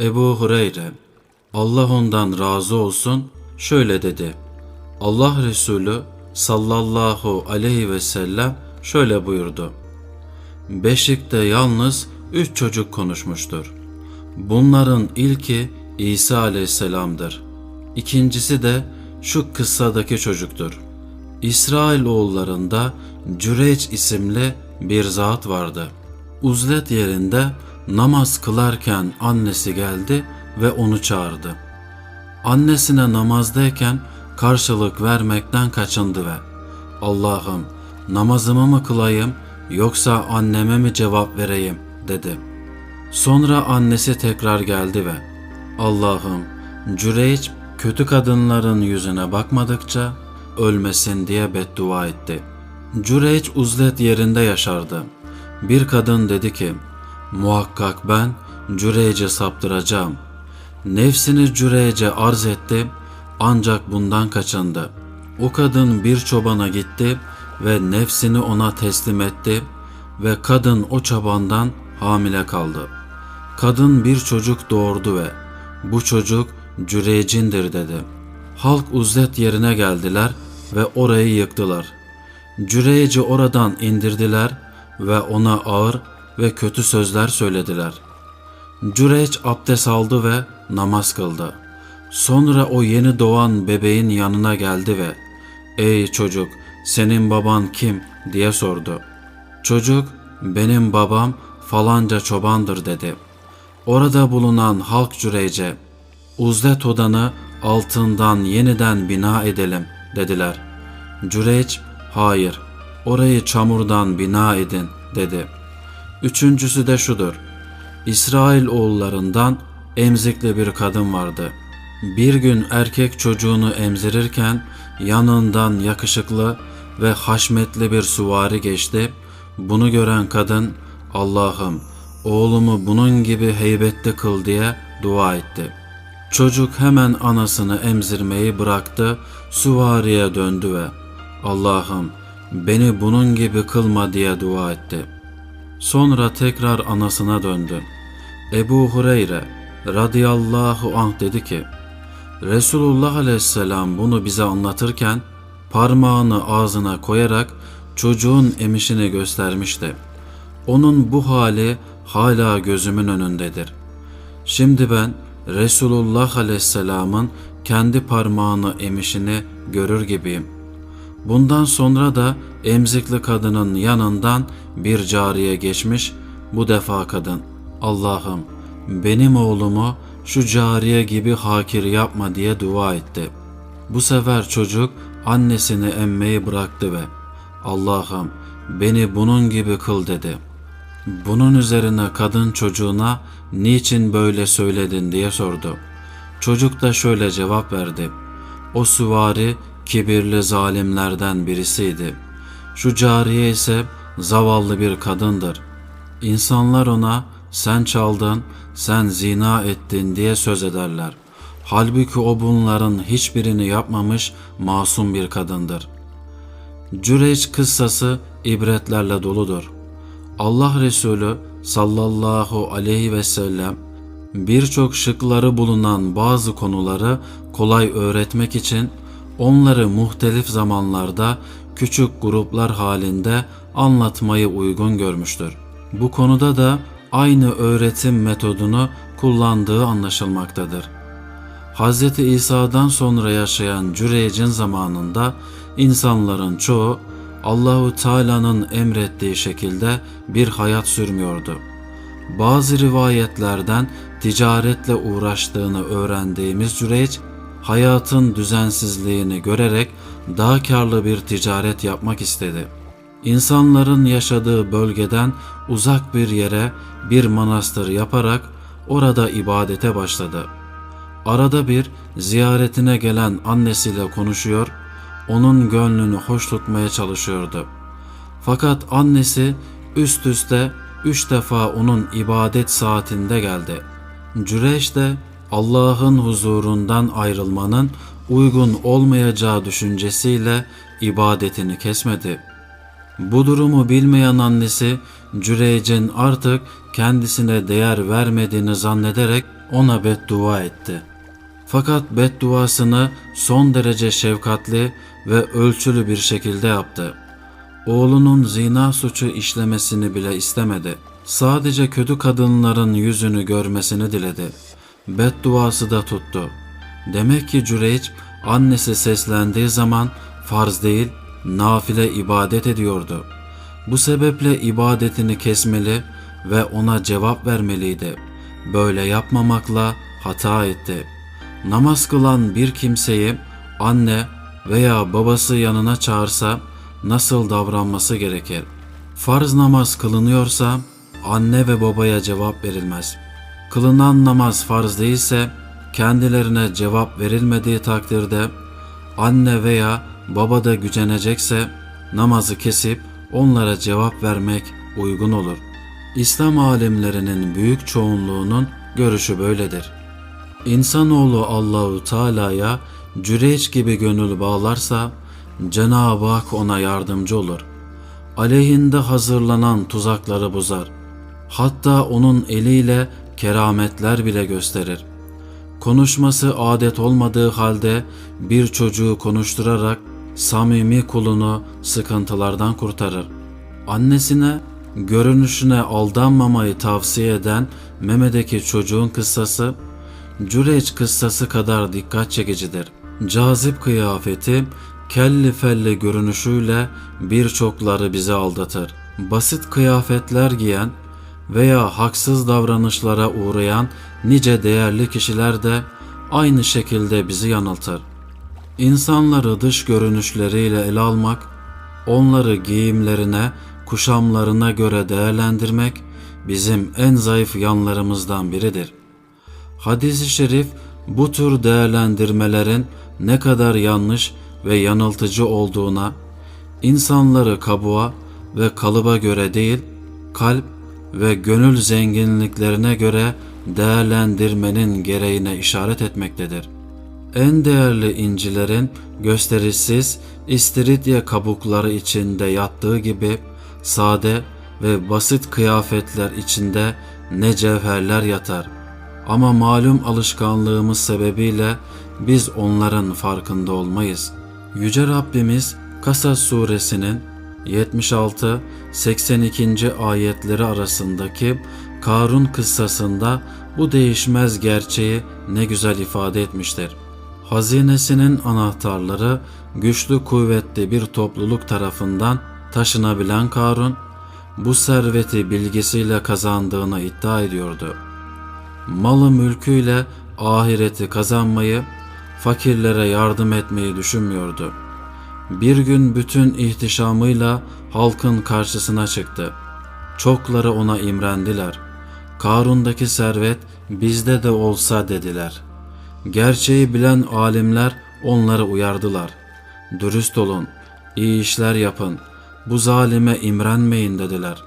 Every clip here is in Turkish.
Ebu Hureyre, Allah ondan razı olsun, şöyle dedi. Allah Resulü sallallahu aleyhi ve sellem şöyle buyurdu. Beşikte yalnız üç çocuk konuşmuştur. Bunların ilki İsa aleyhisselamdır. İkincisi de şu kıssadaki çocuktur. İsrail oğullarında Cüreç isimli bir zat vardı. Uzlet yerinde namaz kılarken annesi geldi ve onu çağırdı. Annesine namazdayken karşılık vermekten kaçındı ve Allah'ım namazımı mı kılayım yoksa anneme mi cevap vereyim dedi. Sonra annesi tekrar geldi ve Allah'ım Cüreyç kötü kadınların yüzüne bakmadıkça ölmesin diye beddua etti. Cüreyç uzlet yerinde yaşardı. Bir kadın dedi ki muhakkak ben Cüreyç'e saptıracağım. Nefsini Cüreyç'e arz etti ancak bundan kaçındı. O kadın bir çobana gitti ve nefsini ona teslim etti ve kadın o çobandan hamile kaldı. Kadın bir çocuk doğurdu ve bu çocuk Cüreycindir dedi. Halk uzlet yerine geldiler ve orayı yıktılar. Cüreyci oradan indirdiler ve ona ağır ve kötü sözler söylediler. Cüreç abdest aldı ve namaz kıldı. Sonra o yeni doğan bebeğin yanına geldi ve ''Ey çocuk, senin baban kim?'' diye sordu. Çocuk, ''Benim babam falanca çobandır.'' dedi. Orada bulunan halk Cüreyce, ''Uzlet odanı altından yeniden bina edelim.'' dediler. Cüreyç, ''Hayır, orayı çamurdan bina edin.'' dedi. Üçüncüsü de şudur. İsrail oğullarından emzikli bir kadın vardı. Bir gün erkek çocuğunu emzirirken yanından yakışıklı ve haşmetli bir suvari geçti. Bunu gören kadın Allah'ım oğlumu bunun gibi heybetli kıl diye dua etti. Çocuk hemen anasını emzirmeyi bıraktı, suvariye döndü ve Allah'ım beni bunun gibi kılma diye dua etti. Sonra tekrar anasına döndü. Ebu Hureyre radıyallahu anh dedi ki, Resulullah aleyhisselam bunu bize anlatırken parmağını ağzına koyarak çocuğun emişini göstermişti. Onun bu hali hala gözümün önündedir. Şimdi ben Resulullah aleyhisselamın kendi parmağını emişini görür gibiyim. Bundan sonra da emzikli kadının yanından bir cariye geçmiş, bu defa kadın, Allah'ım benim oğlumu şu cariye gibi hakir yapma diye dua etti. Bu sefer çocuk annesini emmeyi bıraktı ve Allah'ım beni bunun gibi kıl dedi. Bunun üzerine kadın çocuğuna niçin böyle söyledin diye sordu. Çocuk da şöyle cevap verdi. O süvari kibirli zalimlerden birisiydi. Şu cariye ise zavallı bir kadındır. İnsanlar ona sen çaldın, sen zina ettin diye söz ederler. Halbuki o bunların hiçbirini yapmamış masum bir kadındır. Cüreç kıssası ibretlerle doludur. Allah Resulü sallallahu aleyhi ve sellem birçok şıkları bulunan bazı konuları kolay öğretmek için onları muhtelif zamanlarda küçük gruplar halinde anlatmayı uygun görmüştür. Bu konuda da aynı öğretim metodunu kullandığı anlaşılmaktadır. Hz. İsa'dan sonra yaşayan Cüreyc'in zamanında insanların çoğu Allahu Teala'nın emrettiği şekilde bir hayat sürmüyordu. Bazı rivayetlerden ticaretle uğraştığını öğrendiğimiz Cüreyc, hayatın düzensizliğini görerek daha karlı bir ticaret yapmak istedi. İnsanların yaşadığı bölgeden uzak bir yere bir manastır yaparak orada ibadete başladı. Arada bir ziyaretine gelen annesiyle konuşuyor, onun gönlünü hoş tutmaya çalışıyordu. Fakat annesi üst üste üç defa onun ibadet saatinde geldi. Cüreş de Allah'ın huzurundan ayrılmanın uygun olmayacağı düşüncesiyle ibadetini kesmedi. Bu durumu bilmeyen annesi Cüreyc'in artık kendisine değer vermediğini zannederek ona beddua etti. Fakat bedduasını son derece şefkatli ve ölçülü bir şekilde yaptı. Oğlunun zina suçu işlemesini bile istemedi. Sadece kötü kadınların yüzünü görmesini diledi. Bedduası da tuttu. Demek ki Cüreyç annesi seslendiği zaman farz değil, nafile ibadet ediyordu. Bu sebeple ibadetini kesmeli ve ona cevap vermeliydi. Böyle yapmamakla hata etti. Namaz kılan bir kimseyi anne veya babası yanına çağırsa nasıl davranması gerekir? Farz namaz kılınıyorsa anne ve babaya cevap verilmez. Kılınan namaz farz değilse kendilerine cevap verilmediği takdirde anne veya baba da gücenecekse namazı kesip onlara cevap vermek uygun olur. İslam alimlerinin büyük çoğunluğunun görüşü böyledir. İnsanoğlu Allahu Teala'ya cüreç gibi gönül bağlarsa Cenab-ı Hak ona yardımcı olur. Aleyhinde hazırlanan tuzakları bozar. Hatta onun eliyle kerametler bile gösterir. Konuşması adet olmadığı halde bir çocuğu konuşturarak samimi kulunu sıkıntılardan kurtarır. Annesine görünüşüne aldanmamayı tavsiye eden Mehmet'deki çocuğun kıssası Cüreç kıssası kadar dikkat çekicidir. Cazip kıyafeti, kelli felli görünüşüyle birçokları bizi aldatır. Basit kıyafetler giyen veya haksız davranışlara uğrayan nice değerli kişiler de aynı şekilde bizi yanıltır. İnsanları dış görünüşleriyle ele almak, onları giyimlerine, kuşamlarına göre değerlendirmek bizim en zayıf yanlarımızdan biridir. Hadis-i şerif bu tür değerlendirmelerin ne kadar yanlış ve yanıltıcı olduğuna, insanları kabuğa ve kalıba göre değil, kalp ve gönül zenginliklerine göre değerlendirmenin gereğine işaret etmektedir. En değerli incilerin gösterişsiz istiridye kabukları içinde yattığı gibi sade ve basit kıyafetler içinde ne cevherler yatar. Ama malum alışkanlığımız sebebiyle biz onların farkında olmayız. Yüce Rabbimiz Kasas suresinin 76-82. ayetleri arasındaki Karun kıssasında bu değişmez gerçeği ne güzel ifade etmiştir. Hazinesinin anahtarları güçlü kuvvetli bir topluluk tarafından taşınabilen Karun, bu serveti bilgisiyle kazandığını iddia ediyordu. Malı mülküyle ahireti kazanmayı, fakirlere yardım etmeyi düşünmüyordu. Bir gün bütün ihtişamıyla halkın karşısına çıktı. Çokları ona imrendiler. Karun'daki servet bizde de olsa dediler. Gerçeği bilen alimler onları uyardılar. Dürüst olun, iyi işler yapın, bu zalime imrenmeyin dediler.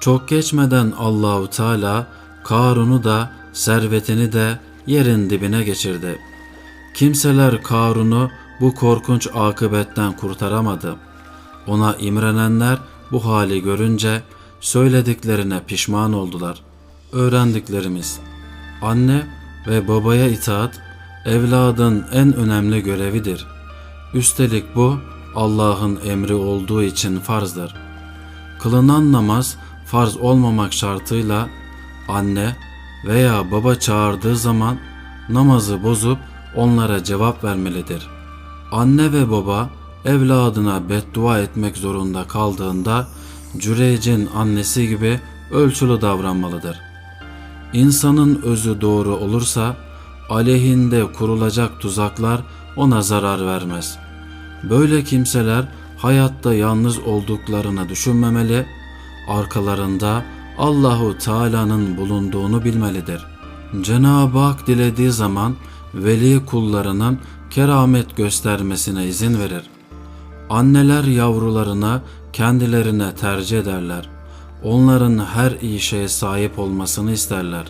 Çok geçmeden Allahu Teala Karun'u da servetini de yerin dibine geçirdi. Kimseler Karun'u bu korkunç akıbetten kurtaramadı. Ona imrenenler bu hali görünce söylediklerine pişman oldular. Öğrendiklerimiz Anne ve babaya itaat evladın en önemli görevidir. Üstelik bu Allah'ın emri olduğu için farzdır. Kılınan namaz farz olmamak şartıyla anne veya baba çağırdığı zaman namazı bozup onlara cevap vermelidir. Anne ve baba evladına beddua etmek zorunda kaldığında Cüreyc'in annesi gibi ölçülü davranmalıdır. İnsanın özü doğru olursa aleyhinde kurulacak tuzaklar ona zarar vermez. Böyle kimseler hayatta yalnız olduklarını düşünmemeli, arkalarında Allahu Teala'nın bulunduğunu bilmelidir. Cenab-ı Hak dilediği zaman veli kullarının keramet göstermesine izin verir. Anneler yavrularına kendilerine tercih ederler. Onların her iyi şeye sahip olmasını isterler.